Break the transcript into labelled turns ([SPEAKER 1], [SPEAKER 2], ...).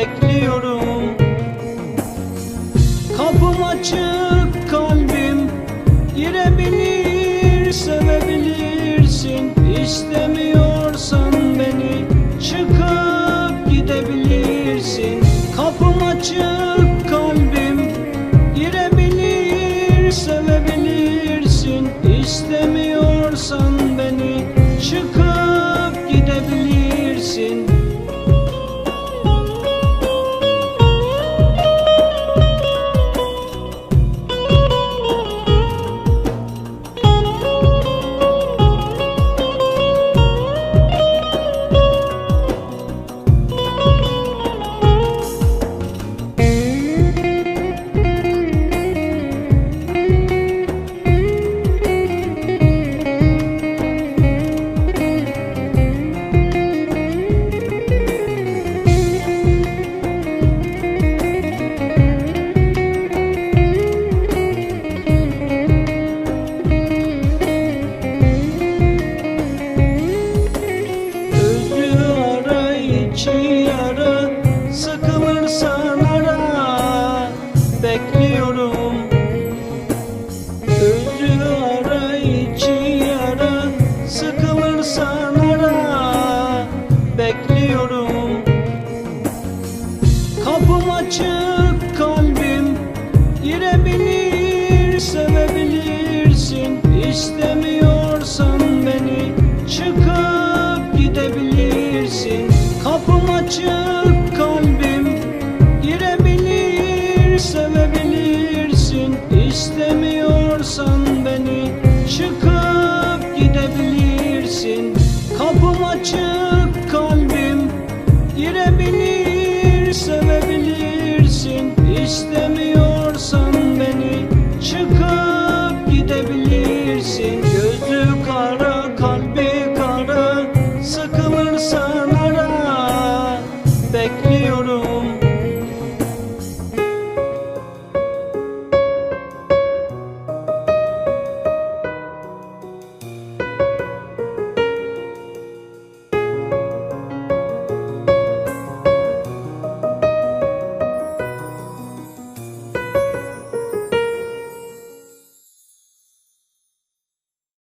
[SPEAKER 1] bekliyorum. Kapım açık kalbim girebilir sevebilirsin. İstemiyorsan beni çıkıp gidebilirsin. Kapım açık kalbim girebilir sevebilirsin. sen ara Bekliyorum. Özü ara içi yara Sıkılırsan ara Bekliyorum. Kapım açık kalbim Girebilir sevebilirsin. İstemiyorsan beni Çıkıp gidebilirsin. Kapım açık sevebilirsin İstemiyorsan